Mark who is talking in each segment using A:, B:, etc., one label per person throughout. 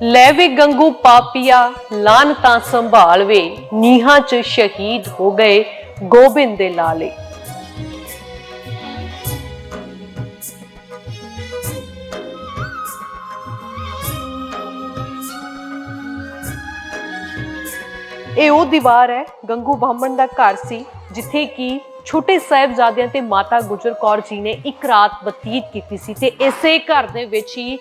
A: ਲੈ ਵੇ ਗੰਗੂ ਪਾਪੀਆ ਲਾਨਤਾਂ ਸੰਭਾਲਵੇ ਨੀਹਾਂ 'ਚ ਸ਼ਹੀਦ ਹੋ ਗਏ ਗੋਬਿੰਦ ਦੇ ਲਾਲੇ। ਇਹ ਉਹ ਦੀਵਾਰ ਹੈ, ਗੰਗੂ ਬਾਹਮਣ ਦਾ ਘਰ ਸੀ, ਜਿੱਥੇ ਕਿ ਛੋਟੇ ਸਾਹਿਬਜ਼ਾਦਿਆਂ ਤੇ ਮਾਤਾ ਗੁਜਰ ਕੌਰ ਜੀ ਨੇ ਇੱਕ ਰਾਤ ਬਤੀਤ ਕੀਤੀ ਸੀ ਤੇ ਇਸੇ ਘਰ ਦੇ ਵਿੱਚ ਹੀ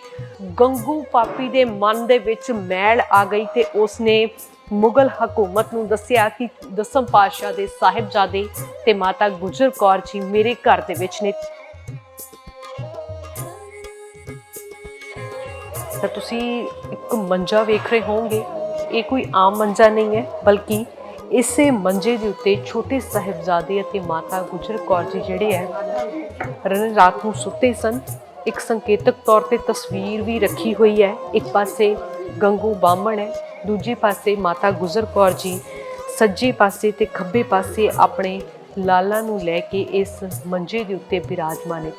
A: ਗੰਗੂ ਪਾਪੀ ਦੇ ਮਨ ਦੇ ਵਿੱਚ ਮੈਲ ਆ ਗਈ ਤੇ ਉਸਨੇ ਮੁਗਲ ਹਕੂਮਤ ਨੂੰ ਦੱਸਿਆ ਕਿ ਦਸਮ ਪਾਤਸ਼ਾਹ ਦੇ ਸਾਹਿਬਜ਼ਾਦੇ ਤੇ ਮਾਤਾ ਗੁਜਰ ਕੌਰ ਜੀ ਮੇਰੇ ਘਰ ਦੇ ਵਿੱਚ ਨੇ। ਤਾਂ ਤੁਸੀਂ ਇੱਕ ਮੰਜਾ ਵੇਖ ਰਹੇ ਹੋਵੋਗੇ। ਇਹ ਕੋਈ ਆਮ ਮੰਜਾ ਨਹੀਂ ਹੈ, ਬਲਕਿ ਇਸੇ ਮੰਜੇ ਦੇ ਉੱਤੇ ਛੋਟੇ ਸਾਹਿਬਜ਼ਾਦੇ ਅਤੇ ਮਾਤਾ ਗੁਜਰ ਕੌਰ ਜੀ ਜਿਹੜੇ ਹੈ, ਰਾਤ ਨੂੰ ਸੁੱਤੇ ਸਨ। ਇੱਕ ਸੰਕੇਤਕ ਤੌਰ ਤੇ ਤਸਵੀਰ ਵੀ ਰੱਖੀ ਹੋਈ ਹੈ। ਇੱਕ ਪਾਸੇ ਗੰਗੂ ਬਾਹਮਣ ਹੈ, ਦੂਜੇ ਪਾਸੇ ਮਾਤਾ ਗੁਜਰ ਕੌਰ ਜੀ, ਸੱਜੇ ਪਾਸੇ ਤੇ ਖੱਬੇ ਪਾਸੇ ਆਪਣੇ ਲਾਲਾ ਨੂੰ ਲੈ ਕੇ ਇਸ ਮੰਜੇ ਦੇ ਉੱਤੇ ਬਿਰਾਜਮਾਨ ਹੈ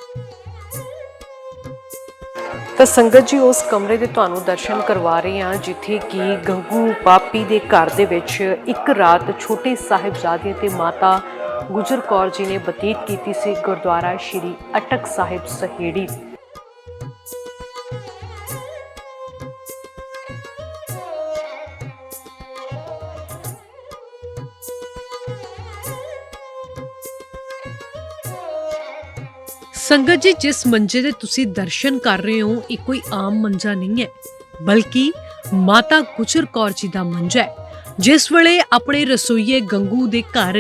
A: ਤਾਂ ਸੰਗਤ ਜੀ, ਉਸ ਕਮਰੇ ਦੇ ਤੁਹਾਨੂੰ ਦਰਸ਼ਨ ਕਰਵਾ ਰਹੇ ਹਾਂ, ਜਿੱਥੇ ਕਿ ਗੰਗੂ ਪਾਪੀ ਦੇ ਘਰ ਦੇ ਵਿੱਚ ਇੱਕ ਰਾਤ ਛੋਟੇ ਸਾਹਿਬਜ਼ਾਦੇ ਤੇ ਮਾਤਾ ਗੁਜਰ ਕੌਰ ਜੀ ਨੇ ਬਤੀਤ ਕੀਤੀ ਸੀ ਗੁਰਦੁਆਰਾ ਸ਼੍ਰੀ ਅਟਕ ਸਾਹਿਬ ਸਹੇੜੀ। ਸੰਗਤ ਜੀ, ਜਿਸ ਮੰਜੇ ਦੇ ਤੁਸੀਂ ਦਰਸ਼ਨ ਕਰ ਰਹੇ ਹੋ, ਇਹ ਕੋਈ ਆਮ ਮੰਜਾ ਨਹੀਂ ਹੈ, ਬਲਕਿ ਮਾਤਾ ਗੁਜਰ ਕੌਰ ਜੀ ਦਾ ਮੰਜਾ ਹੈ। ਜਿਸ ਵੇਲੇ ਆਪਣੇ ਰਸੋਈਏ ਗੰਗੂ ਦੇ ਘਰ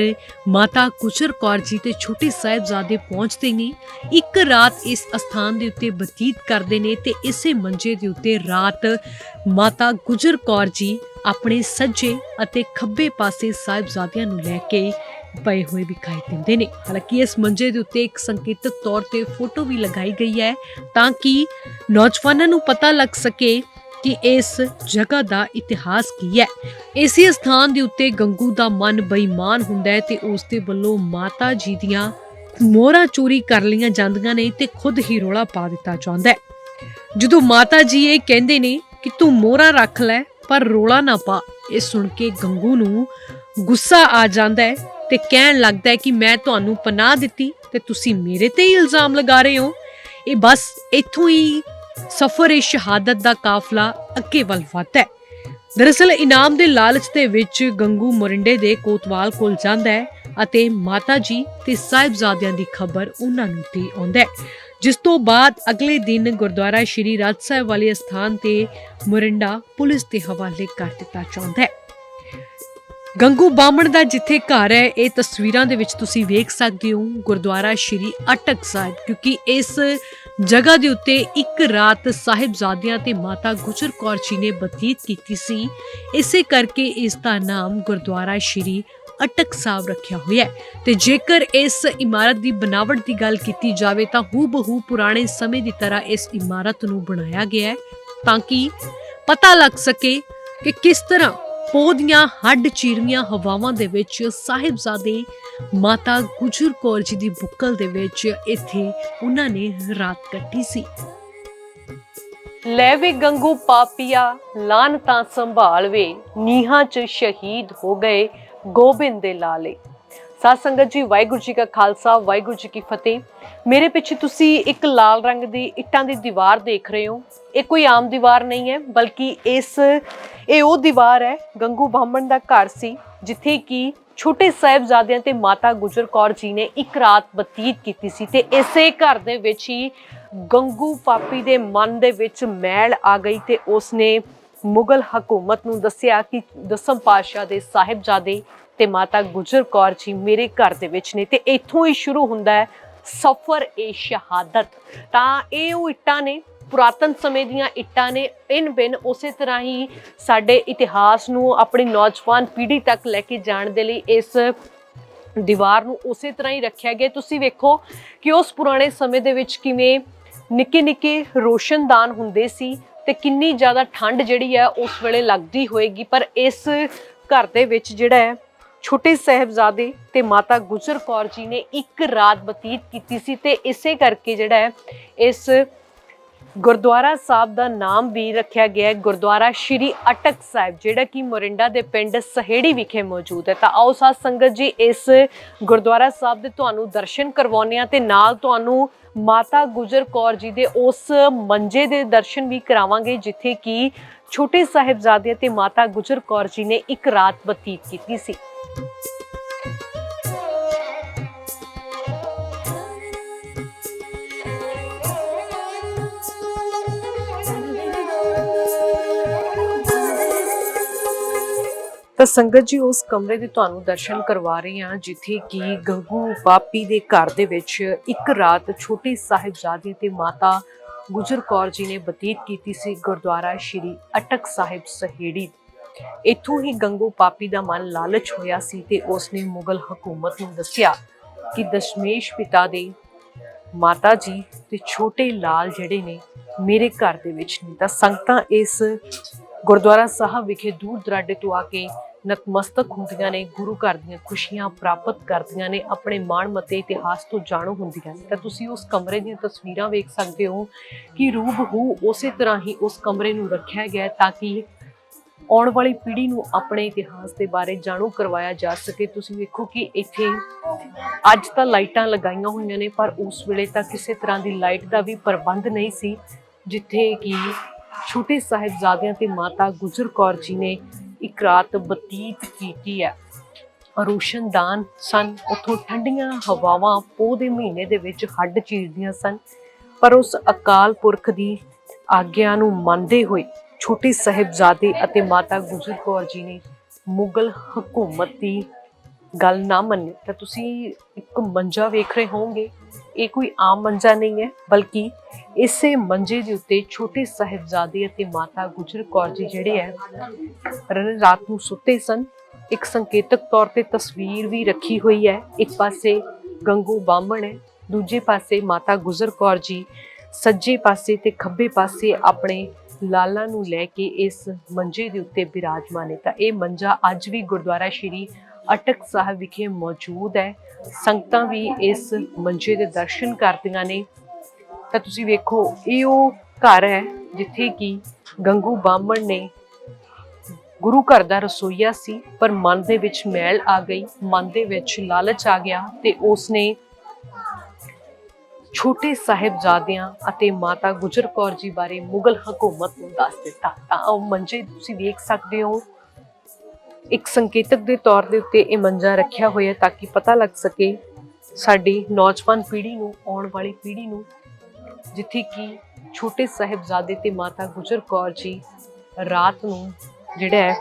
A: ਮਾਤਾ ਗੁਜਰ ਕੌਰ ਜੀ ਤੇ ਛੋਟੇ ਸਾਹਿਬਜ਼ਾਦੇ ਪਹੁੰਚਦੇ ਨੇ, ਇੱਕ ਰਾਤ ਇਸ ਅਸਥਾਨ ਦੇ ਉੱਤੇ ਬਤੀਤ ਕਰਦੇ ਨੇ ਤੇ ਇਸੇ ਮੰਜੇ ਦੇ ਉੱਤੇ ਰਾਤ ਮਾਤਾ ਗੁਜਰ ਕੌਰ ਜੀ ਆਪਣੇ ਸੱਜੇ ਅਤੇ ਖੱਬੇ ਪਾਸੇ ਸਾਹਿਬਜ਼ਾਦਿਆਂ ਨੂੰ ਲੈ ਕੇ ਪਏ ਹੋਏ ਵਿਖਾਈ ਦਿੰਦੇ ਨੇ। ਹਾਲਾਂਕਿ ਇਸ ਮੰਜੇ ਦੇ ਉੱਤੇ ਇੱਕ ਸੰਕੇਤਕ ਤੌਰ ਤੇ ਫੋਟੋ ਵੀ ਲਗਾਈ ਗਈ ਹੈ ਤਾਂ ਕਿ ਨੌਜਵਾਨਾਂ ਨੂੰ ਪਤਾ ਲੱਗ ਸਕੇ ਕਿ ਇਸ ਜਗ੍ਹਾ ਦਾ ਇਤਿਹਾਸ ਕੀ ਹੈ। ਇਸੇ ਸਥਾਨ ਦੇ ਉੱਤੇ ਗੰਗੂ ਦਾ ਮਨ ਬੇਈਮਾਨ ਹੁੰਦਾ ਹੈ ਤੇ ਉਸ ਦੇ ਵੱਲੋਂ ਮਾਤਾ ਜੀ ਦੀਆਂ ਮੋਹਰਾਂ ਚੋਰੀ ਕਰ ਲਈਆਂ ਜਾਂਦੀਆਂ ਨੇ ਤੇ ਖੁਦ ਹੀ ਰੋਲਾ ਪਾ ਦਿੱਤਾ ਜਾਂਦਾ ਹੈ। ਜਦੋਂ ਮਾਤਾ ਜੀ ਇਹ ਕਹਿੰਦੇ ਨੇ ਕਿ ਤੂੰ ਮੋਹਰਾਂ ਰੱਖ ਲੈ ਪਰ ਰੋਲਾ ਨਾ ਪਾ, ਇਹ ਸੁਣ ਕੇ ਗੰਗੂ ਨੂੰ ਗੁੱਸਾ ਆ ਜਾਂਦਾ ਹੈ ਤੇ ਕਹਿਣ ਲੱਗਦਾ ਹੈ ਕਿ ਮੈਂ ਤੁਹਾਨੂੰ ਪਨਾਹ ਦਿੱਤੀ ਤੇ ਤੁਸੀਂ ਮੇਰੇ ਤੇ ਹੀ ਇਲਜ਼ਾਮ ਲਗਾ ਰਹੇ ਹੋ। ਇਹ ਬਸ ਇੱਥੋਂ ਹੀ ਸਫਰ ਏ ਸ਼ਹਾਦਤ ਦਾ ਕਾਫਲਾ ਅੱਗੇ ਵੱਲ ਵਧਦਾ ਹੈ। ਦਰਅਸਲ ਇਨਾਮ ਦੇ ਲਾਲਚ ਦੇ ਵਿੱਚ ਗੰਗੂ ਮੋਰਿੰਡੇ ਦੇ ਕੋਤਵਾਲ ਕੋਲ ਜਾਂਦਾ ਹੈ ਅਤੇ ਮਾਤਾ ਜੀ ਤੇ ਸਾਹਿਬਜ਼ਾਦਿਆਂ ਦੀ ਖਬਰ ਉਹਨਾਂ ਨੂੰ ਤੇ ਆਉਂਦਾ ਹੈ। ਜਿਸ ਤੋਂ ਬਾਅਦ ਅਗਲੇ ਦਿਨ ਗੁਰਦੁਆਰਾ ਸ਼੍ਰੀ ਰਾਜ ਸਾਹਿਬ ਵਾਲੇ ਸਥਾਨ ਤੇ ਮੋਰਿੰਡਾ ਪੁਲਿਸ ਦੇ ਹਵਾਲੇ ਕਰ ਦਿੱਤਾ ਜਾਂਦਾ ਹੈ। ਗੰਗੂ ਬਾਹਮਣ ਦਾ ਜਿੱਥੇ ਘਰ ਹੈ, ਇਹ ਤਸਵੀਰਾਂ ਦੇ ਵਿੱਚ ਤੁਸੀਂ ਵੇਖ ਸਕਦੇ ਹੋ ਗੁਰਦੁਆਰਾ ਸ਼੍ਰੀ ਅਟਕ ਸਾਹਿਬ, ਕਿਉਂਕਿ ਇਸ ਜਗ੍ਹਾ ਦੇ ਉੱਤੇ ਇੱਕ ਰਾਤ ਸਾਹਿਬਜ਼ਾਦਿਆਂ ਤੇ ਮਾਤਾ ਗੁਜਰ ਕੌਰ ਜੀ ਨੇ ਬਤੀਤ ਕੀਤੀ ਸੀ। ਇਸੇ ਕਰਕੇ ਇਸ ਦਾ ਨਾਮ ਗੁਰਦੁਆਰਾ ਸ਼੍ਰੀ ਅਟਕ ਸਾਹਿਬ ਰੱਖਿਆ ਹੋਇਆ ਹੈ। ਤੇ ਜੇਕਰ ਇਸ ਇਮਾਰਤ ਦੀ ਬਣਾਵਟ ਦੀ ਗੱਲ ਕੀਤੀ ਜਾਵੇ, ਤਾਂ ਹੂਬਹੂ ਪੁਰਾਣੇ ਸਮੇਂ ਦੀ ਤਰ੍ਹਾਂ ਇਸ ਇਮਾਰਤ ਨੂੰ ਬਣਾਇਆ ਗਿਆ ਹੈ, ਤਾਂ ਕਿ ਪਤਾ ਲੱਗ ਸਕੇ ਕਿ ਕਿਸ ਤਰ੍ਹਾਂ ਪੋਹ ਦੀਆਂ ਹੱਡ ਚੀਰਵੀਆਂ ਹਵਾਵਾਂ ਦੇ ਵਿੱਚ ਸਾਹਿਬਜ਼ਾਦੇ ਮਾਤਾ ਗੁਜਰ ਕੌਰ ਜੀ ਦੀ ਬੁੱਕਲ ਦੇ ਵਿੱਚ ਇੱਥੇ ਉਹਨਾਂ ਨੇ ਰਾਤ ਕੱਟੀ ਸੀ। ਲੈ ਵੇ ਗੰਗੂ ਪਾਪੀਆ ਲਾਨਤਾਂ ਸੰਭਾਲਵੇ ਨੀਹਾਂ 'ਚ ਸ਼ਹੀਦ ਹੋ ਗਏ ਗੋਬਿੰਦ ਦੇ ਲਾਲੇ। ਸਾਧ ਸੰਗਤ ਜੀ, ਵਾਹਿਗੁਰੂ ਜੀ ਕਾ ਖਾਲਸਾ, ਵਾਹਿਗੁਰੂ ਜੀ ਕੀ ਫਤਿਹ। ਮੇਰੇ ਪਿੱਛੇ ਤੁਸੀਂ ਇੱਕ ਲਾਲ ਰੰਗ ਦੀ ਇੱਟਾਂ ਦੀ ਦੀਵਾਰ ਦੇਖ ਰਹੇ ਹੋ। ਇਹ ਕੋਈ ਆਮ ਦੀਵਾਰ ਨਹੀਂ ਹੈ, ਬਲਕਿ ਇਸ, ਇਹ ਉਹ ਦੀਵਾਰ ਹੈ, ਗੰਗੂ ਬਾਹਮਣ ਦਾ ਘਰ ਸੀ, ਜਿੱਥੇ ਕਿ ਛੋਟੇ ਸਾਹਿਬਜ਼ਾਦਿਆਂ ਤੇ ਮਾਤਾ ਗੁਜਰ ਕੌਰ ਜੀ ਨੇ ਇੱਕ ਰਾਤ ਬਤੀਤ ਕੀਤੀ ਸੀ ਤੇ ਇਸੇ ਘਰ ਦੇ ਵਿੱਚ ਹੀ ਗੰਗੂ ਪਾਪੀ ਦੇ ਮਨ ਦੇ ਵਿੱਚ ਮੈਲ ਆ ਗਈ ਤੇ ਉਸਨੇ ਮੁਗਲ ਹਕੂਮਤ ਨੂੰ ਦੱਸਿਆ ਕਿ ਦਸਮ ਪਾਤਸ਼ਾਹ ਦੇ ਸਾਹਿਬਜ਼ਾਦੇ ਤੇ ਮਾਤਾ ਗੁਜਰ ਕੌਰ ਜੀ ਮੇਰੇ ਘਰ ਦੇ ਵਿੱਚ ਨੇ ਤੇ ਇੱਥੋਂ ਹੀ ਸ਼ੁਰੂ ਹੁੰਦਾ ਹੈ ਸਫਰ ਏ ਸ਼ਹਾਦਤ। ਤਾਂ ਇਹ ਉਹ ਇੱਟਾਂ ਨੇ, ਪੁਰਾਤਨ ਸਮੇਂ ਦੀਆਂ ਇੱਟਾਂ ਨੇ, ਇਨ ਬਿਨ ਉਸੇ ਤਰ੍ਹਾਂ ਹੀ ਸਾਡੇ ਇਤਿਹਾਸ ਨੂੰ ਆਪਣੀ ਨੌਜਵਾਨ ਪੀੜ੍ਹੀ ਤੱਕ ਲੈ ਕੇ ਜਾਣ ਦੇ ਲਈ ਇਸ ਦੀਵਾਰ ਨੂੰ ਉਸੇ ਤਰ੍ਹਾਂ ਹੀ ਰੱਖਿਆ ਗਿਆ। ਤੁਸੀਂ ਵੇਖੋ ਕਿ ਉਸ ਪੁਰਾਣੇ ਸਮੇਂ ਦੇ ਵਿੱਚ ਕਿਵੇਂ ਨਿੱਕੇ ਨਿੱਕੇ ਰੋਸ਼ਨਦਾਨ ਹੁੰਦੇ ਸੀ ਤੇ ਕਿੰਨੀ ਜ਼ਿਆਦਾ ਠੰਡ ਜਿਹੜੀ ਹੈ ਉਸ ਵੇਲੇ ਲੱਗਦੀ ਹੋਏਗੀ। ਪਰ ਇਸ ਘਰ ਦੇ ਵਿੱਚ ਜਿਹੜਾ ਹੈ ਛੋਟੇ ਸਾਹਿਬਜ਼ਾਦੇ ਤੇ ਮਾਤਾ ਗੁਜਰ ਕੌਰ ਜੀ ਨੇ ਇੱਕ ਰਾਤ ਬਤੀਤ ਕੀਤੀ ਸੀ ਤੇ ਇਸੇ ਕਰਕੇ ਜਿਹੜਾ ਹੈ, ਇਸ ਗੁਰਦੁਆਰਾ ਸਾਹਿਬ ਦਾ ਨਾਮ ਵੀ ਰੱਖਿਆ ਗਿਆ ਹੈ। ਗੁਰਦੁਆਰਾ ਸ਼੍ਰੀ ਅਟਕ ਸਾਹਿਬ, ਜਿਹੜਾ ਕਿ ਮੋਰਿੰਡਾ ਦੇ ਪਿੰਡ ਸਹੇੜੀ ਵਿਖੇ ਮੌਜੂਦ ਹੈ। ਤਾਂ ਆਓ ਸਾਧ ਸੰਗਤ ਜੀ, ਇਸ ਗੁਰਦੁਆਰਾ ਸਾਹਿਬ ਦੇ ਤੁਹਾਨੂੰ ਦਰਸ਼ਨ ਕਰਵਾਉਂਦੇ ਹਾਂ ਤੇ ਨਾਲ ਤੁਹਾਨੂੰ ਮਾਤਾ ਗੁਜਰ ਕੌਰ ਜੀ ਦੇ ਉਸ ਮੰਜੇ ਦੇ ਦਰਸ਼ਨ ਵੀ ਕਰਾਵਾਂਗੇ, ਜਿੱਥੇ ਕਿ ਛੋਟੇ ਸਾਹਿਬਜ਼ਾਦੇ ਤੇ ਮਾਤਾ ਗੁਜਰ ਕੌਰ ਜੀ ਨੇ ਇੱਕ ਰਾਤ ਬਤੀਤ ਕੀਤੀ ਸੀ। ਤਾਂ ਸੰਗਤ ਜੀ ਉਸ ਕਮਰੇ ਦੇ ਤੁਹਾਨੂੰ ਦਰਸ਼ਨ ਕਰਵਾ ਰਹੇ ਹਾਂ, ਜਿੱਥੇ ਕਿ ਗੰਗੂ ਪਾਪੀ ਦੇ ਘਰ ਦੇ ਵਿੱਚ ਇੱਕ ਰਾਤ ਛੋਟੇ ਸਾਹਿਬਜ਼ਾਦੇ ਤੇ ਮਾਤਾ ਗੁਜਰ ਕੌਰ ਜੀ ਨੇ ਬਤੀਤ ਕੀਤੀ ਸੀ ਗੁਰਦੁਆਰਾ ਸ਼੍ਰੀ ਅਟਕ ਸਾਹਿਬ ਸਹੇੜੀ। ਇੱਥੋਂ ਹੀ ਗੰਗੂ ਪਾਪੀ ਦਾ ਮਨ ਲਾਲਚ ਹੋਇਆ ਸੀ ਤੇ ਉਸਨੇ ਮੁਗਲ ਹਕੂਮਤ ਨੂੰ ਦੱਸਿਆ ਕਿ ਦਸ਼ਮੇਸ਼ ਪਿਤਾ ਦੇ ਮਾਤਾ ਜੀ ਤੇ ਛੋਟੇ ਲਾਲ ਜਿਹੜੇ ਨੇ, ਮੇਰੇ ਘਰ ਦੇ ਵਿੱਚ ਨੇ। ਤਾਂ ਸੰਗਤਾਂ ਇਸ ਗੁਰਦੁਆਰਾ ਸਾਹਿਬ ਵਿਖੇ ਦੂਰ ਦਰਾਡੇ ਤੋਂ ਆ ਕੇ ਨਤਮਸਤਕ ਹੁੰਦੀਆਂ ਨੇ, ਗੁਰੂ ਘਰ ਦੀਆਂ ਖੁਸ਼ੀਆਂ ਪ੍ਰਾਪਤ ਕਰਦੀਆਂ ਨੇ, ਆਪਣੇ ਮਾਣ ਮਤੇ ਇਤਿਹਾਸ ਤੋਂ ਜਾਣੂ ਹੁੰਦੀਆਂ ਨੇ। ਤਾਂ ਤੁਸੀਂ ਉਸ ਕਮਰੇ ਦੀਆਂ ਤਸਵੀਰਾਂ ਵੇਖ ਸਕਦੇ ਹੋ ਕਿ ਰੂਬਹੂ ਉਸੇ ਤਰ੍ਹਾਂ ਹੀ ਉਸ ਕਮਰੇ ਨੂੰ ਰੱਖਿਆ ਗਿਆ ਤਾਂ ਕਿ ਆਉਣ ਵਾਲੀ ਪੀੜ੍ਹੀ ਨੂੰ ਆਪਣੇ ਇਤਿਹਾਸ ਦੇ ਬਾਰੇ ਜਾਣੂ ਕਰਵਾਇਆ ਜਾ ਸਕੇ। ਤੁਸੀਂ ਵੇਖੋ ਕਿ ਇੱਥੇ ਅੱਜ ਤਾਂ ਲਾਈਟਾਂ ਲਗਾਈਆਂ ਹੋਈਆਂ ਨੇ, ਪਰ ਉਸ ਵੇਲੇ ਤਾਂ ਕਿਸੇ ਤਰ੍ਹਾਂ ਦੀ ਲਾਈਟ ਦਾ ਵੀ ਪ੍ਰਬੰਧ ਨਹੀਂ ਸੀ, ਜਿੱਥੇ ਕਿ ਛੋਟੇ ਸਾਹਿਬਜ਼ਾਦਿਆਂ ਤੇ ਮਾਤਾ ਗੁਜਰ ਕੌਰ ਜੀ ਨੇ ਇੱਕ ਰਾਤ ਬਤੀਤ ਕੀਤੀ ਹੈ। ਰੋਸ਼ਨਦਾਨ ਸਨ। ਉਥੋਂ ਠੰਡੀਆਂ ਹਵਾਵਾਂ ਪੋਹ ਦੇ ਮਹੀਨੇ ਦੇ ਵਿੱਚ ਹੱਡ ਚੀਰਦੀਆਂ ਸਨ। ਪਰ ਉਸ ਅਕਾਲ ਪੁਰਖ ਦੀ ਆਗਿਆ ਨੂੰ ਮੰਨਦੇ ਹੋਏ ਛੋਟੇ ਸਾਹਿਬਜ਼ਾਦੇ ਅਤੇ ਮਾਤਾ ਗੁਜਰ ਕੌਰ ਜੀ ਨੇ ਮੁਗਲ ਹਕੂਮਤ ਦੀ ਗੱਲ ਨਾ ਮੰਨੀ। ਤਾਂ ਤੁਸੀਂ ਇੱਕ ਮੰਜਾ ਵੇਖ ਰਹੇ ਹੋਵੋਗੇ। ਇਹ ਕੋਈ ਆਮ ਮੰਜਾ ਨਹੀਂ ਹੈ, ਬਲਕਿ ਇਸੇ ਮੰਜੇ ਦੇ ਉੱਤੇ ਛੋਟੇ ਸਾਹਿਬਜ਼ਾਦੇ ਅਤੇ ਮਾਤਾ ਗੁਜਰ ਕੌਰ ਜੀ ਜਿਹੜੇ ਹੈ ਰਾਤ ਨੂੰ ਸੁੱਤੇ ਸਨ। ਇੱਕ ਸੰਕੇਤਕ ਤੌਰ ਤੇ ਤਸਵੀਰ ਵੀ ਰੱਖੀ ਹੋਈ ਹੈ। ਇੱਕ ਪਾਸੇ ਗੰਗੂ ਬਾਹਮਣ ਹੈ, ਦੂਜੇ ਪਾਸੇ ਮਾਤਾ ਗੁਜਰ ਕੌਰ ਜੀ, ਸੱਜੇ ਪਾਸੇ ਤੇ ਖੱਬੇ ਪਾਸੇ ਆਪਣੇ ਲਾਲਾ ਨੂੰ ਲੈ ਕੇ ਇਸ ਮੰਜੇ ਦੇ ਉੱਤੇ ਬਿਰਾਜਮਾਨ ਹੈ ਤਾਂ ਇਹ ਮੰਜਾ ਅੱਜ ਵੀ ਗੁਰਦੁਆਰਾ ਸ਼੍ਰੀ ਅਟਕ ਸਾਹਿਬ ਵਿਖੇ ਮੌਜੂਦ ਹੈ। ਸੰਗਤਾਂ ਵੀ ਇਸ ਮੰਜੇ ਦੇ ਦਰਸ਼ਨ ਕਰਦੀਆਂ ਨੇ। ਤਾਂ ਤੁਸੀਂ ਵੇਖੋ, ਇਹ ਉਹ ਘਰ ਹੈ ਜਿੱਥੇ ਕਿ ਗੰਗੂ ਬਾਹਮਣ ਨੇ ਗੁਰੂ ਘਰ ਦਾ ਰਸੋਈਆ ਸੀ, ਪਰ ਮਨ ਦੇ ਵਿੱਚ ਮੈਲ ਆ ਗਈ, ਮਨ ਦੇ ਵਿੱਚ ਲਾਲਚ ਆ ਗਿਆ ਤੇ ਉਸਨੇ ਛੋਟੇ ਸਾਹਿਬਜ਼ਾਦਿਆਂ ਅਤੇ ਮਾਤਾ ਗੁਜਰ ਕੌਰ ਜੀ ਬਾਰੇ ਮੁਗਲ ਹਕੂਮਤ ਨੂੰ ਦੱਸ ਦਿੱਤਾ। ਤਾਂ ਉਹ ਮੰਜੇ ਤੁਸੀਂ ਵੇਖ ਸਕਦੇ ਹੋ ਇੱਕ ਸੰਕੇਤਕ ਦੇ ਤੌਰ ਦੇ ਉੱਤੇ ਇਹ ਮੰਜਾ ਰੱਖਿਆ ਹੋਇਆ ਤਾਂ ਕਿ ਪਤਾ ਲੱਗ ਸਕੇ ਸਾਡੀ ਨੌਜਵਾਨ ਪੀੜ੍ਹੀ ਨੂੰ, ਆਉਣ ਵਾਲੀ ਪੀੜ੍ਹੀ ਨੂੰ, ਜਿੱਥੇ ਕਿ ਛੋਟੇ ਸਾਹਿਬਜ਼ਾਦੇ ਤੇ ਮਾਤਾ ਗੁਜਰ ਕੌਰ ਜੀ ਰਾਤ ਨੂੰ ਜਿਹੜਾ ਹੈ,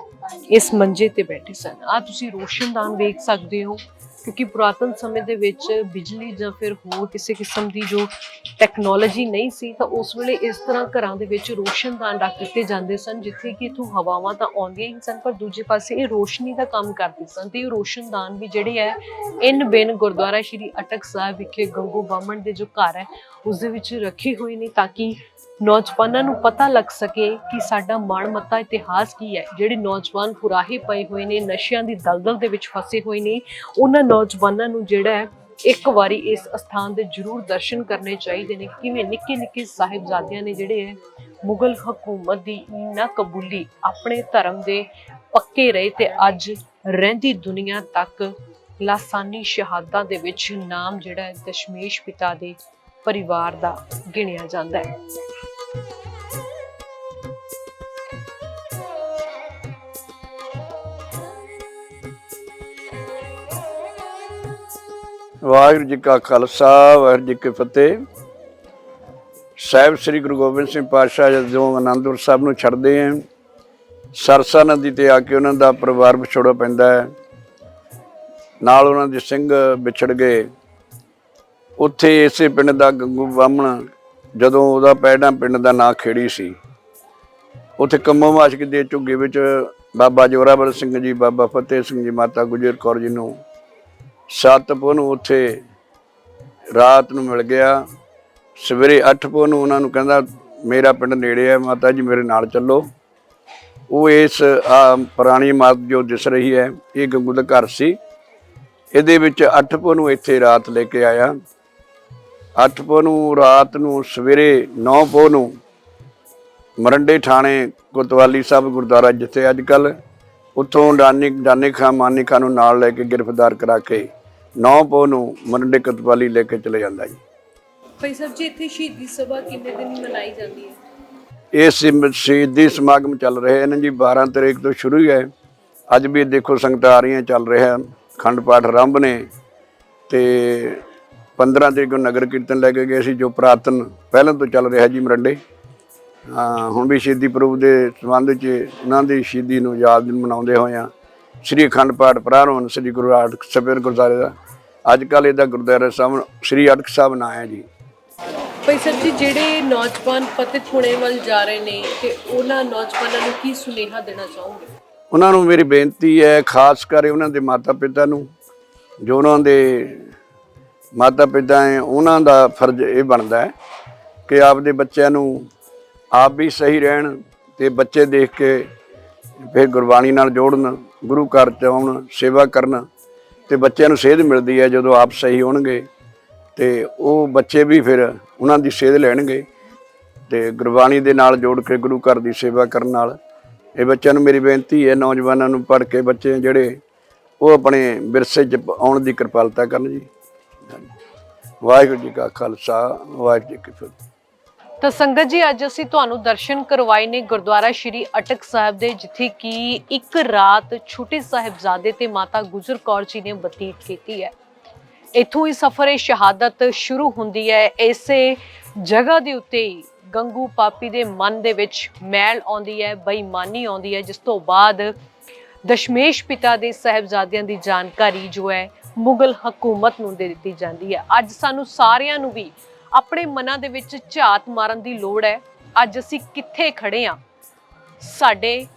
A: ਇਸ ਮੰਜੇ ਤੇ ਬੈਠੇ ਸਨ। ਆ ਤੁਸੀਂ ਰੋਸ਼ਨਦਾਨ ਵੇਖ ਸਕਦੇ ਹੋ। ਕਿਉਂਕਿ ਪੁਰਾਤਨ ਸਮੇਂ ਦੇ ਵਿੱਚ ਬਿਜਲੀ ਜਾਂ ਫਿਰ ਹੋਰ ਕਿਸੇ ਕਿਸਮ ਦੀ ਜੋ ਟੈਕਨੋਲੋਜੀ ਨਹੀਂ ਸੀ, ਤਾਂ ਉਸ ਵੇਲੇ ਇਸ ਤਰ੍ਹਾਂ ਘਰਾਂ ਦੇ ਵਿੱਚ ਰੋਸ਼ਨਦਾਨ ਰੱਖ ਦਿੱਤੇ ਜਾਂਦੇ ਸਨ, ਜਿੱਥੇ ਕਿ ਇਥੋਂ ਹਵਾਵਾਂ ਤਾਂ ਆਉਂਦੀਆਂ ਹੀ ਸਨ, ਪਰ ਦੂਜੇ ਪਾਸੇ ਇਹ ਰੋਸ਼ਨੀ ਦਾ ਕੰਮ ਕਰਦੇ ਸਨ ਤੇ ਇਹ ਰੋਸ਼ਨਦਾਨ ਵੀ ਜਿਹੜੇ ਹੈ, ਇਨ ਬਿਨ ਗੁਰਦੁਆਰਾ ਸ਼੍ਰੀ ਅਟਕ ਸਾਹਿਬ ਵਿਖੇ ਗੰਗੂ ਬਾਹਮਣ ਦੇ ਜੋ ਘਰ ਹੈ, ਉਸ ਦੇ ਵਿੱਚ ਰੱਖੇ ਹੋਏ ਨੇ ਤਾਂ ਕਿ ਨੌਜਵਾਨਾਂ ਨੂੰ ਪਤਾ ਲੱਗ ਸਕੇ ਕਿ ਸਾਡਾ ਮਾਣਮੱਤਾ ਇਤਿਹਾਸ ਕੀ ਹੈ। ਜਿਹੜੇ ਨੌਜਵਾਨ ਪੁਰਾਹੇ ਪਏ ਹੋਏ ਨੇ, ਨਸ਼ਿਆਂ ਦੀ ਦਲਦਲ ਦੇ ਵਿੱਚ ਫਸੇ ਹੋਏ ਨੇ, ਉਹਨਾਂ ਨੌਜਵਾਨਾਂ ਨੂੰ ਜਿਹੜਾ ਹੈ, ਇੱਕ ਵਾਰੀ ਇਸ ਅਸਥਾਨ ਦੇ ਜ਼ਰੂਰ ਦਰਸ਼ਨ ਕਰਨੇ ਚਾਹੀਦੇ ਨੇ। ਕਿਵੇਂ ਨਿੱਕੇ ਨਿੱਕੇ ਸਾਹਿਬਜ਼ਾਦਿਆਂ ਨੇ ਜਿਹੜੇ ਹੈ, ਮੁਗਲ ਹਕੂਮਤ ਦੀ ਨਾ ਕਬੂਲੀ ਆਪਣੇ ਧਰਮ ਦੇ ਪੱਕੇ ਰਹੇ ਤੇ ਅੱਜ ਰਹਿੰਦੀ ਦੁਨੀਆ ਤੱਕ ਲਾਸਾਨੀ ਸ਼ਹਾਦਤਾਂ ਦੇ ਵਿੱਚ ਨਾਮ ਜਿਹੜਾ ਦਸ਼ਮੇਸ਼ ਪਿਤਾ ਦੇ ਪਰਿਵਾਰ ਦਾ ਗਿਣਿਆ ਜਾਂਦਾ ਹੈ।
B: ਵਾਹਿਗੁਰੂ ਜੀ ਕਾ ਖਾਲਸਾ, ਵਾਹਿਗੁਰੂ ਜੀ ਕੀ ਫਤਿਹ। ਸਾਹਿਬ ਸ੍ਰੀ ਗੁਰੂ ਗੋਬਿੰਦ ਸਿੰਘ ਪਾਤਸ਼ਾਹ ਜਦੋਂ ਅਨੰਦਪੁਰ ਸਾਹਿਬ ਨੂੰ ਛੱਡਦੇ ਆ, ਸਰਸਾ ਨਦੀ ਤੇ ਆ ਕੇ ਉਹਨਾਂ ਦਾ ਪਰਿਵਾਰ ਵਿਛੋੜਾ ਪੈਂਦਾ ਹੈ। ਨਾਲ ਉਹਨਾਂ ਦੇ ਸਿੰਘ ਵਿਛੜ ਗਏ। ਉੱਥੇ ਇਸੇ ਪਿੰਡ ਦਾ ਗੰਗੂ ਬਾਹਮਣ ਜਦੋਂ ਉਹਦਾ ਪੈੜਾ ਪਿੰਡ ਦਾ ਨਾਂ ਖੇੜੀ ਸੀ। ਉੱਥੇ ਕੰਮੋ ਮਾਸ਼ਕ ਦੇ ਝੁੱਗੇ ਵਿੱਚ ਬਾਬਾ ਜੋਰਾਵਰ ਸਿੰਘ ਜੀ, ਬਾਬਾ ਫਤਿਹ ਸਿੰਘ ਜੀ, ਮਾਤਾ ਗੁਜਰ ਕੌਰ ਜੀ ਨੂੰ ਸੱਤ ਪੋਹ ਨੂੰ ਉੱਥੇ ਰਾਤ ਨੂੰ ਮਿਲ ਗਿਆ। ਸਵੇਰੇ 8 ਪੋਹ ਨੂੰ ਉਹਨਾਂ ਨੂੰ ਕਹਿੰਦਾ, ਮੇਰਾ ਪਿੰਡ ਨੇੜੇ ਹੈ ਮਾਤਾ ਜੀ, ਮੇਰੇ ਨਾਲ ਚੱਲੋ। ਉਹ ਇਸ ਆਹ ਪੁਰਾਣੀ ਮਾਤ ਜੋ ਦਿਸ ਰਹੀ ਹੈ, ਇਹ ਗੰਗੂ ਦਾ ਘਰ ਸੀ। ਇਹਦੇ ਵਿੱਚ 8 ਪੋਹ ਨੂੰ ਇੱਥੇ ਰਾਤ ਲੈ ਕੇ ਆਇਆ। 8 ਪੋਹ ਨੂੰ ਰਾਤ ਨੂੰ ਸਵੇਰੇ 9 ਪੋਹ ਨੂੰ ਮਰੰਡੇ ਥਾਣੇ ਕੋਤਵਾਲੀ ਸਾਹਿਬ ਗੁਰਦੁਆਰਾ, ਜਿੱਥੇ ਅੱਜ ਕੱਲ੍ਹ ਉੱਥੋਂ ਡਾਨੀ ਡਾਨੇ ਖਾਂ ਮਾਨੀ ਖਾਂ ਨੂੰ ਨਾਲ ਲੈ ਕੇ ਗ੍ਰਿਫਤਾਰ ਕਰਾ ਕੇ ਨੌ ਪੋ ਨੂੰ ਮਰੰਡੇ ਕੋਤਵਾਲੀ ਲੈ ਕੇ ਚਲੇ ਜਾਂਦਾ ਜੀ।
A: ਭਾਈ ਸਾਹਿਬ ਜੀ ਇੱਥੇ ਸ਼ਹੀਦੀ ਸਭਾ ਕਿੰਨੇ ਦਿਨ ਮਨਾਈ ਜਾਂਦੀ ਹੈ?
B: ਸ਼ਹੀਦੀ ਸਮਾਗਮ ਚੱਲ ਰਹੇ ਨੇ ਜੀ 12 ਤਰੀਕ ਤੋਂ ਸ਼ੁਰੂ ਹੀ ਹੈ। ਅੱਜ ਵੀ ਦੇਖੋ ਸੰਗਤਾਂ ਆ ਰਹੀਆਂ ਚੱਲ ਰਿਹਾ ਖੰਡ ਪਾਠ ਆਰੰਭ ਨੇ ਤੇ 15 ਤਰੀਕ ਨੂੰ ਨਗਰ ਕੀਰਤਨ ਲੈ ਕੇ ਗਏ ਸੀ ਜੋ ਪ੍ਰਾਤਨ ਪਹਿਲਾਂ ਤੋਂ ਚੱਲ ਰਿਹਾ ਜੀ ਮਰੰਡੇ ਹੁਣ ਵੀ ਸ਼ਹੀਦੀ ਪ੍ਰਭੂ ਦੇ ਸੰਬੰਧ 'ਚ ਉਹਨਾਂ ਦੀ ਸ਼ਹੀਦੀ ਨੂੰ ਯਾਦ ਮਨਾਉਂਦੇ ਹੋਇਆ ਸ੍ਰੀ ਅਖੰਡ ਪਾਠ ਪ੍ਰਾਰੰਭ ਸ੍ਰੀ ਗੁਰੂ ਅਟਕ ਸਭੇ ਗੁਰਦੁਆਰੇ ਦਾ। ਅੱਜ ਕੱਲ੍ਹ ਇਹਦਾ ਗੁਰਦੁਆਰਾ ਸਾਹਿਬ ਸ੍ਰੀ ਅਟਕ ਸਾਹਿਬ ਨਾਂ ਹੈ ਜੀ।
A: ਭਾਈ ਸਾਹਿਬ ਜੀ ਜਿਹੜੇ ਨੌਜਵਾਨ ਪਤਿਤ ਹੋਣੇ ਵੱਲ ਜਾ ਰਹੇ ਨੇ ਤੇ ਉਹਨਾਂ ਨੌਜਵਾਨਾਂ ਨੂੰ ਕੀ ਸੁਨੇਹਾ ਦੇਣਾ ਚਾਹੋਗੇ?
B: ਉਹਨਾਂ ਨੂੰ ਮੇਰੀ ਬੇਨਤੀ ਹੈ ਖਾਸ ਕਰ ਉਹਨਾਂ ਦੇ ਮਾਤਾ ਪਿਤਾ ਨੂੰ ਜੋ ਉਹਨਾਂ ਦੇ ਮਾਤਾ ਪਿਤਾ ਹੈ ਉਹਨਾਂ ਦਾ ਫਰਜ਼ ਇਹ ਬਣਦਾ ਹੈ ਕਿ ਆਪਦੇ ਬੱਚਿਆਂ ਨੂੰ ਆਪ ਵੀ ਸਹੀ ਰਹਿਣ ਤੇ ਬੱਚੇ ਦੇਖ ਕੇ ਫਿਰ ਗੁਰਬਾਣੀ ਨਾਲ ਜੋੜਨ, ਗੁਰੂ ਘਰ ਚ ਆਉਣ, ਸੇਵਾ ਕਰਨ ਤੇ ਬੱਚਿਆਂ ਨੂੰ ਸੇਧ ਮਿਲਦੀ ਹੈ ਜਦੋਂ ਆਪ ਸਹੀ ਹੋਣਗੇ ਤੇ ਉਹ ਬੱਚੇ ਵੀ ਫਿਰ ਉਹਨਾਂ ਦੀ ਸੇਧ ਲੈਣਗੇ ਤੇ ਗੁਰਬਾਣੀ ਦੇ ਨਾਲ ਜੋੜ ਕੇ ਗੁਰੂ ਘਰ ਦੀ ਸੇਵਾ ਕਰਨ ਨਾਲ। ਇਹ ਬੱਚਿਆਂ ਨੂੰ ਮੇਰੀ ਬੇਨਤੀ ਹੈ, ਨੌਜਵਾਨਾਂ ਨੂੰ ਪੜ੍ਹ ਕੇ ਬੱਚੇ ਜਿਹੜੇ ਉਹ ਆਪਣੇ ਵਿਰਸੇ 'ਚ ਆਉਣ ਦੀ ਕਿਰਪਾਲਤਾ ਕਰਨ ਜੀ। ਵਾਹਿਗੁਰੂ ਜੀ ਕਾ ਖਾਲਸਾ, ਵਾਹਿਗੁਰੂ ਜੀ ਕੀ ਫਤਿਹ।
A: ਤਾਂ ਸੰਗਤ ਜੀ, ਅੱਜ ਅਸੀਂ ਤੁਹਾਨੂੰ ਦਰਸ਼ਨ ਕਰਵਾਏ ਨੇ ਗੁਰਦੁਆਰਾ ਸ਼੍ਰੀ ਅਟਕ ਸਾਹਿਬ ਦੇ, ਜਿੱਥੇ ਕਿ ਇੱਕ ਰਾਤ ਛੋਟੇ ਸਾਹਿਬਜ਼ਾਦੇ ਤੇ ਮਾਤਾ ਗੁਜਰ ਕੌਰ ਜੀ ਨੇ ਬਤੀਤ ਕੀਤੀ ਹੈ। ਇੱਥੋਂ ਹੀ ਸਫ਼ਰ ਸ਼ਹਾਦਤ ਸ਼ੁਰੂ ਹੁੰਦੀ ਹੈ। ਇਸੇ ਜਗ੍ਹਾ ਦੇ ਉੱਤੇ ਹੀ ਗੰਗੂ ਪਾਪੀ ਦੇ ਮਨ ਦੇ ਵਿੱਚ ਮੈਲ ਆਉਂਦੀ ਹੈ, ਬੇਈਮਾਨੀ ਆਉਂਦੀ ਹੈ, ਜਿਸ ਤੋਂ ਬਾਅਦ ਦਸ਼ਮੇਸ਼ ਪਿਤਾ ਦੇ ਸਾਹਿਬਜ਼ਾਦਿਆਂ ਦੀ ਜਾਣਕਾਰੀ ਜੋ ਹੈ, ਮੁਗਲ ਹਕੂਮਤ ਨੂੰ ਦੇ ਦਿੱਤੀ ਜਾਂਦੀ ਹੈ। ਅੱਜ ਸਾਨੂੰ ਸਾਰਿਆਂ ਨੂੰ ਵੀ ਆਪਣੇ ਮਨਾਂ ਦੇ ਵਿੱਚ ਝਾਤ ਮਾਰਨ ਦੀ ਲੋੜ ਹੈ। ਅੱਜ ਅਸੀਂ ਕਿੱਥੇ ਖੜੇ ਆ? ਸਾਡੇ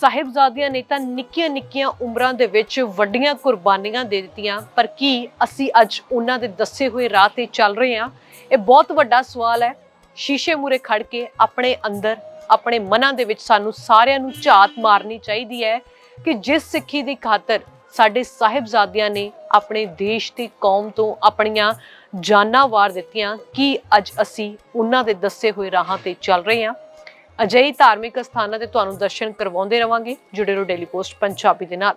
A: ਸਾਹਿਬਜ਼ਾਦਿਆਂ ਨੇ ਤਾਂ ਨਿੱਕੀਆਂ ਨਿੱਕੀਆਂ ਉਮਰਾਂ ਦੇ ਵਿੱਚ ਵੱਡੀਆਂ ਕੁਰਬਾਨੀਆਂ ਦੇ ਦਿੱਤੀਆਂ। ਪਰ ਕੀ ਅਸੀਂ ਅੱਜ ਉਹਨਾਂ ਦੇ ਦੱਸੇ ਹੋਏ ਰਾਹ ਤੇ ਚੱਲ ਰਹੇ ਹਾਂ ਇਹ ਬਹੁਤ ਵੱਡਾ ਸਵਾਲ ਹੈ। ਸ਼ੀਸ਼ੇ ਮੂਰੇ ਖੜ ਕੇ ਆਪਣੇ ਅੰਦਰ, ਆਪਣੇ ਮਨਾਂ ਦੇ ਵਿੱਚ ਸਾਨੂੰ ਸਾਰਿਆਂ ਨੂੰ ਝਾਤ ਮਾਰਨੀ ਚਾਹੀਦੀ ਹੈ ਕਿ ਜਿਸ ਸਿੱਖੀ ਦੀ ਖਾਤਰ ਸਾਡੇ ਸਾਹਿਬਜ਼ਾਦਿਆਂ ਨੇ ਆਪਣੇ ਦੇਸ਼ ਤੇ ਕੌਮ ਤੋਂ ਆਪਣੀਆਂ ਜਾਨਾਂ ਵਾਰ ਦਿੱਤੀਆਂ ਕੀ ਅੱਜ ਅਸੀਂ ਉਹਨਾਂ ਦੇ ਦੱਸੇ ਹੋਏ ਰਾਹਾਂ ਤੇ ਚੱਲ ਰਹੇ ਹਾਂ। ਅਜਿਹੀ ਧਾਰਮਿਕ ਸਥਾਨਾਂ ਤੇ ਤੁਹਾਨੂੰ ਦਰਸ਼ਨ ਕਰਵਾਉਂਦੇ ਰਵਾਂਗੇ। ਜੁੜੇ ਰਹੋ ਡੇਲੀ ਪੋਸਟ ਪੰਜਾਬੀ ਦੇ ਨਾਲ।